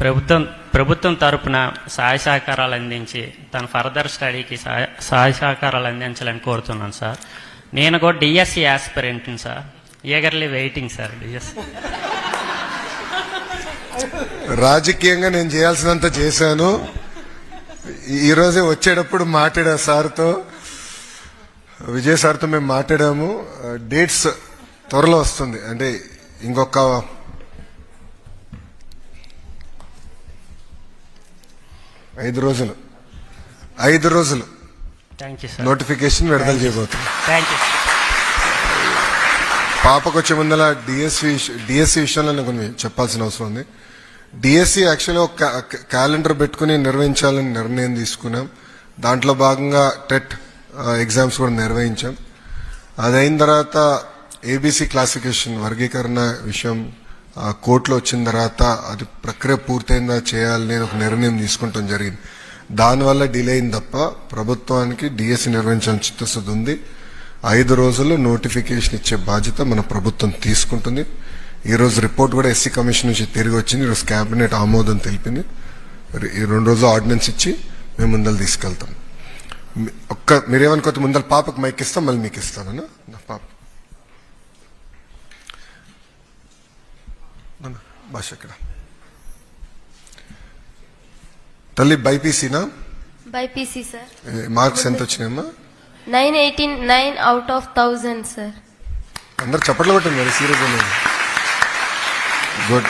ప్రభుత్వం ప్రభుత్వం తరపున సహాయ సహకారాలు అందించి తన ఫర్దర్ స్టడీకి సహాయ సహాయ సహకారాలు అందించాలని కోరుతున్నాను సార్. నేను కూడా DSC ఆస్పిరెంట్ని sir. Eagerly waiting sir DSC రాజకీయంగా నేను చేయాల్సినంత చేశాను. ఈరోజే వచ్చేటప్పుడు మాట్లాడా సార్తో. విజయ్ సార్తో మేము మాట్లాడాము. డేట్స్ త్వరలో వస్తుంది. అంటే ఇంకొక ఐదు రోజులు. ఐదు రోజులు. నోటిఫికేషన్ విడుదల చేయబోతుంది పాపకు వచ్చే ముందల డిఎస్సి డిఎస్సి విషయంలో నాకు కొన్ని చెప్పాల్సిన అవసరం ఉంది. డిఎస్సి యాక్చువల్గా ఒక క్యాలెండర్ పెట్టుకుని నిర్వహించాలని నిర్ణయం తీసుకున్నాం. దాంట్లో భాగంగా టెట్ ఎగ్జామ్స్ కూడా నిర్వహించాం. అదైన తర్వాత ఏబీసీ క్లాసిఫికేషన్ వర్గీకరణ విషయం కోర్టులో వచ్చిన తర్వాత అది ప్రక్రియ పూర్తయిందా చేయాలని ఒక నిర్ణయం తీసుకుంటాం జరిగింది. దానివల్ల డిలే అయింది తప్ప ప్రభుత్వానికి డిఎస్సి నిర్వహించాలని చిత్తశుద్ధి ఉంది. ఐదు రోజుల్లో నోటిఫికేషన్ ఇచ్చే బాధ్యత మన ప్రభుత్వం తీసుకుంటుంది. ఈ రోజు రిపోర్ట్ కూడా ఎస్సీ కమిషన్ నుంచి తిరిగి వచ్చింది. ఈరోజు క్యాబినెట్ ఆమోదం తెలిపింది. మరి ఈ రెండు రోజులు ఆర్డినెన్స్ ఇచ్చి మేము ముందలు తీసుకెళ్తాం. ఒక్క మీరేమనుకోతే ముందర పాపకు మైక్ ఇస్తాం మళ్ళీ మీకు ఇస్తాను నా పాప. నాన్న, భాష ఇక్కడ. తల్లి బైపీసీనా? BiPC sir. మార్క్స్ ఎంత వచ్చినాయమ్మా? Nine eighteen nine out of thousand sir. అందరు చప్పట్లు కొట్టండి మరి సీరియస్ గుడ్.